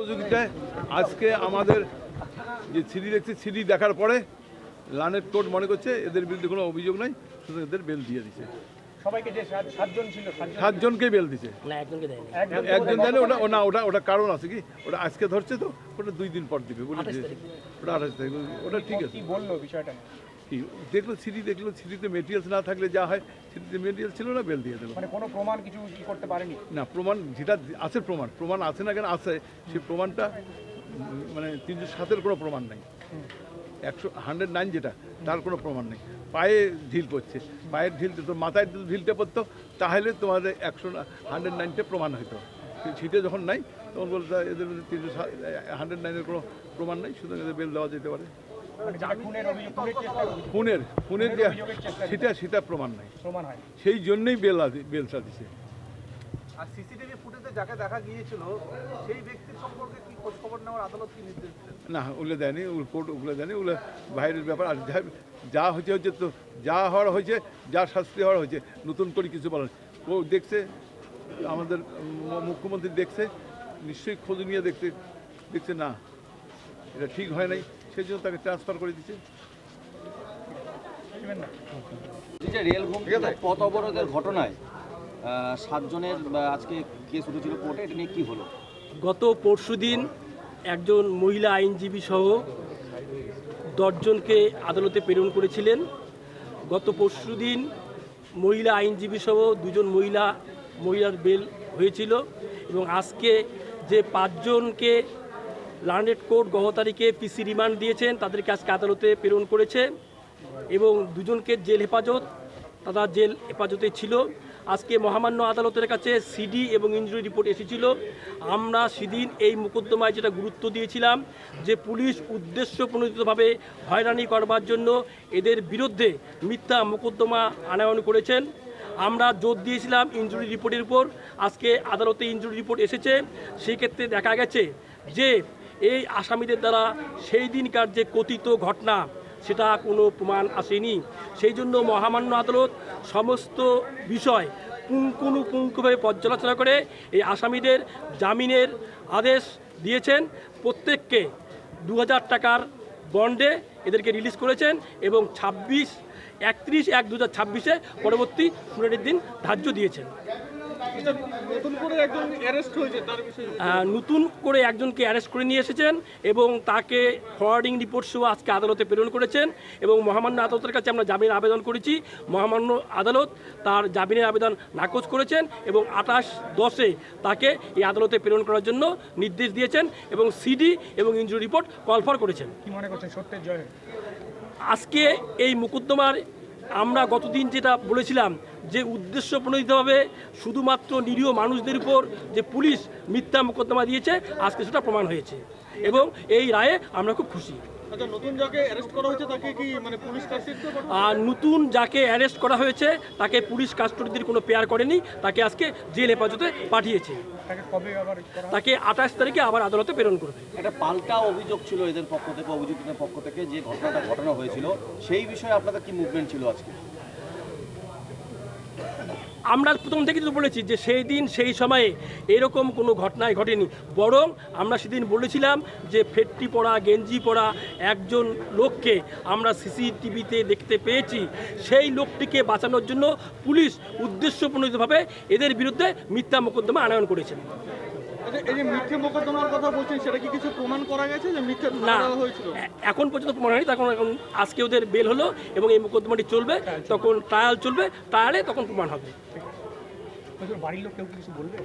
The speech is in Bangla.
সহযোগিতায় আজকে আমাদের যে সিডি দেখছি সিডি দেখার পরে লানের কোর্ট মনে করছে এদের বিরুদ্ধে কোনো অভিযোগ নাই সুতরাং এদের বেল দিয়ে দিছে। সবাইকে যে সাত- সাতজন ছিল সাতজন সাতজনকে বেল দিছে। একজন একজন জানে ওটা না ওটা ওটা কারণ আছে কি? ওটা আজকে ধরছে তো ওটা দুই দিন পর দিবে বলে ওটা আঠাশ তারিখ ওটা ঠিক আছে। বলল বিষয়টা? দেখল সিডি দেখল সিডিতে মেটেরিয়ালস না থাকলে যা হয় সিডিতে মেটেরিয়াল ছিল না বেল দিয়ে দিল। মানে কোনো প্রমাণ কিছু করতে পারেনি? না প্রমাণ যেটা আছে প্রমাণ প্রমাণ আছে না কেন আছে সেই প্রমাণটা মানে তিনশো সাতের কোনো প্রমাণ নাই। একশো হান্ড্রেড নাইন যেটা তার কোনো প্রমাণ নেই। পায়ে ঢিল পড়ছে পায়ের ঢিলতে তো মাথায় যদি ঢিলতে পড়তো তাহলে তোমাদের একশো হান্ড্রেড নাইনটা প্রমাণ হতো কিন্তু সেটা যখন নাই তখন বলতে এদের তিনশো হান্ড্রেড নাইনের কোনো প্রমাণ নেই সুতরাং এদের বেল দেওয়া যেতে পারে। খুনের খুনের যে সেটা সেটা প্রমাণ নাই। প্রমাণ হয় সেই জন্যই বেল আদি- বেলটা দিছে আর সিসিটিভি ফুটেজে যাকে দেখা গিয়েছিল সেই ব্যক্তির সম্পর্কে কি খোঁজ খবর নেওয়ার আদালত কি নির্দেশ না ওগুলো দেয়নি কোর্ট ওগুলো দেয়নি ওগুলো বাইরের ব্যাপার। আর যা যা হয়েছে হচ্ছে তো যা হওয়ার হয়েছে যা শাস্তি হওয়ার হয়েছে নতুন করে কিছু বলার ও দেখছে আমাদের মুখ্যমন্ত্রী দেখছে নিশ্চয়ই খোঁজ নিয়ে দেখতে দেখছে না এটা ঠিক হয় নাই। সেই জন্য তাকে ট্রান্সফার করে দিচ্ছে রেল ঘুম পথ অবরোধের ঘটনায় সাতজনের আজকে কেস উঠেছিল কোর্টে এটা নিয়ে কি হলো? গত পরশুদিন একজন মহিলা আইনজীবী সহ দশজনকে আদালতে প্রেরণ করেছিলেন। গত পরশুদিন মহিলা আইনজীবী সহ দুজন মহিলা মহিলার বেল হয়েছিল এবং আজকে যে পাঁচজনকে লান্ডেড কোর্ট গত তারিখে পিসি রিমান্ড দিয়েছেন, তাদেরকে আজকে আদালতে প্রেরণ করেছে এবং দুজনকে জেল হেফাজত, তারা জেল হেফাজতে ছিল। আজকে মহামান্য আদালতের কাছে সিডি এবং ইঞ্জুরি রিপোর্ট এসেছিল। আমরা সেদিন এই মোকদ্দমায় যেটা গুরুত্ব দিয়েছিলাম, যে পুলিশ উদ্দেশ্য প্রণোদিতভাবে হয়রানি করবার জন্য এদের বিরুদ্ধে মিথ্যা মোকদ্দমা আনায়ন করেছেন। আমরা জোর দিয়েছিলাম ইঞ্জুরি রিপোর্টের উপর। আজকে আদালতে ইঞ্জুরি রিপোর্ট এসেছে। সেই ক্ষেত্রে দেখা গেছে যে এই আসামিদের দ্বারা সেই দিনকার যে কথিত ঘটনা, সেটা কোনো প্রমাণ আসেনি। সেই জন্য মহামান্য আদালত সমস্ত বিষয় পুঙ্খানুপুঙ্খভাবে পর্যালোচনা করে এই আসামিদের জামিনের আদেশ দিয়েছেন। প্রত্যেককে দু হাজার টাকার বন্ডে এদেরকে রিলিজ করেছেন এবং ছাব্বিশ, একত্রিশ এক দু হাজার ছাব্বিশে পরবর্তী শুনানির দিন ধার্য দিয়েছেন। নতুন করে একজন অ্যারেস্ট হয়েছে তার বিষয়ে আহ, নতুন করে একজনকে অ্যারেস্ট করে নিয়ে এসেছেন এবং তাকে ফরওয়ার্ডিং রিপোর্ট সহ আজকে আদালতে প্রেরণ করেছেন এবং মহামান্য আদালতের কাছে আমরা জামিনের আবেদন করেছি। মহামান্য আদালত তার জামিনের আবেদন নাকচ করেছেন এবং আঠাশ দশে তাকে এই আদালতে প্রেরণ করার জন্য নির্দেশ দিয়েছেন এবং সিডি এবং ইঞ্জুরি রিপোর্ট কলফার করেছেন। কি মনে করছেন সত্যের জয়? আজকে এই মুকদ্দমার আমরা গতদিন যেটা বলেছিলাম যে উদ্দেশ্য প্রণোদিতভাবে শুধুমাত্র নিরীহ মানুষদের উপর যে পুলিশ মিথ্যা মোকদ্দমা দিয়েছে, আজকে সেটা প্রমাণ হয়েছে। এবং এই রায়ে আমরা খুব খুশি। নতুন যাকে অ্যারেস্ট করা হয়েছে তাকে কি মানে পুলিশ কাস্টডিতে আর নতুন যাকে অ্যারেস্ট করা হয়েছে তাকে পুলিশ কাস্টডির কোনো পেয়ার করেনি তাকে আজকে জেল হেফাজতে পাঠিয়েছে। তাকে কবে আবার করা হবে? তাকে আঠাশ তারিখে আবার আদালতে প্রেরণ করবে একটা পাল্টা অভিযোগ ছিল এদের পক্ষ থেকে অভিযুক্তদের পক্ষ থেকে যে ঘটনাটা ঘটনা হয়েছিল সেই বিষয়ে আপনাদের কি মুভমেন্ট ছিল আজকে? আমরা প্রথম থেকে তো বলেছি যে সেই দিন, সেই সময়ে এরকম কোনো ঘটনায় ঘটেনি। বরং আমরা সেদিন বলেছিলাম যে ফেটটি পড়া, গেঞ্জি পড়া একজন লোককে আমরা সিসিটিভিতে দেখতে পেয়েছি। সেই লোকটিকে বাঁচানোর জন্য পুলিশ উদ্দেশ্যপ্রণিতভাবে এদের বিরুদ্ধে মিথ্যা মোকদ্দমা আনয়ন করেছেন এই যে মিথ্যে মোকদ্দমার কথা বলছেন সেটা কি কিছু প্রমাণ করা গেছে যে মিথ্যে না। হয়েছিল? এখন পর্যন্ত প্রমাণ হয়নি তখন এখন আজকে ওদের বেল হলো এবং এই মোকদ্দমাটি চলবে তখন ট্রায়াল চলবে ট্রায়ালে তখন প্রমাণ হবে। বাড়ির লোক কেউ কিছু বলবে?